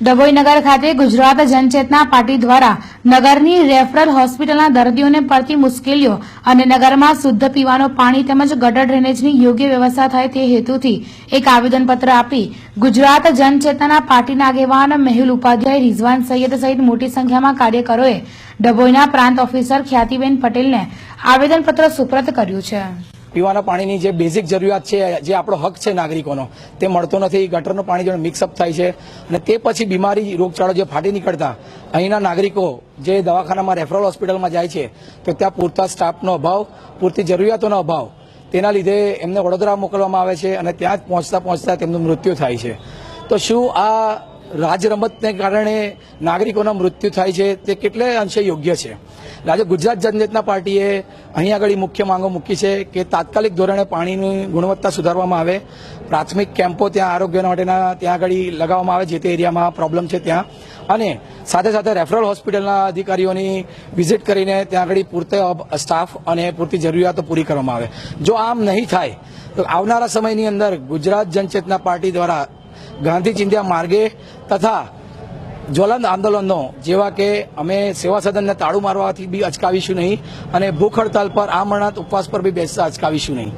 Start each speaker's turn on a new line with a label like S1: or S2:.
S1: ડભોઈ નગર ખાતે ગુજરાત જનચેતના પાર્ટી દ્વારા નગરની રેફરલ હોસ્પિટલના દર્દીઓને પડતી મુશ્કેલીઓ અને નગરમાં શુદ્ધ પીવાનું પાણી તેમજ ગટર ડ્રેનેજની યોગ્ય વ્યવસ્થા થાય તે હેતુથી એક આવેદનપત્ર આપી ગુજરાત જનચેતના પાર્ટીના આગેવાન મેહુલ ઉપાધ્યાય, રિઝવાન સૈયદ સહિત મોટી સંખ્યામાં કાર્યકરોએ ડભોઈના પ્રાંત ઓફિસર ખ્યાતિબેન પટેલને આવેદનપત્ર સુપ્રત કર્યું છે.
S2: પીવાના પાણીની જે બેઝિક જરૂરિયાત છે, જે આપણો હક છે નાગરિકોનો, તે મળતો નથી. ગટરનું પાણી જોડે મિક્સઅપ થાય છે. અને તે પછી બીમારી રોગચાળો જે ફાટી નીકળતા, અહીંના નાગરિકો જે દવાખાનામાં રેફરલ હોસ્પિટલમાં જાય છે, તો ત્યાં પૂરતા સ્ટાફનો અભાવ, પૂરતી જરૂરિયાતોનો અભાવ, તેના લીધે એમને વડોદરા મોકલવામાં આવે છે અને ત્યાં જ પહોંચતા પહોંચતા તેમનું મૃત્યુ થાય છે. તો શું આ રાજ રમતને કારણે નાગરિકોના મૃત્યુ થાય છે, તે કેટલે અંશે યોગ્ય છે? આજે ગુજરાત જનચેતના પાર્ટીએ અહીં આગળ મુખ્ય માંગો મૂકી છે કે તાત્કાલિક ધોરણે પાણીની ગુણવત્તા સુધારવામાં આવે, પ્રાથમિક કેમ્પો ત્યાં આરોગ્ય માટેના ત્યાં આગળ લગાવવામાં આવે, જે તે એરિયામાં પ્રોબ્લેમ છે ત્યાં. અને સાથે સાથે રેફરલ હોસ્પિટલના અધિકારીઓની વિઝિટ કરીને ત્યાં આગળ પૂરતો સ્ટાફ અને પૂરતી જરૂરિયાતો પૂરી કરવામાં આવે. જો આમ નહીં થાય, તો આવનારા સમયની અંદર ગુજરાત જનચેતના પાર્ટી દ્વારા ગાંધી ચિંધ્યા માર્ગે તથા જ્વલંત આંદોલનો જેવા કે અમે સેવા સદનને તાળું મારવાથી બી અચકાવીશું નહીં અને ભૂખ હડતાલ પર આમરણાત ઉપવાસ પર બી બેસતા અચકાવીશું નહીં.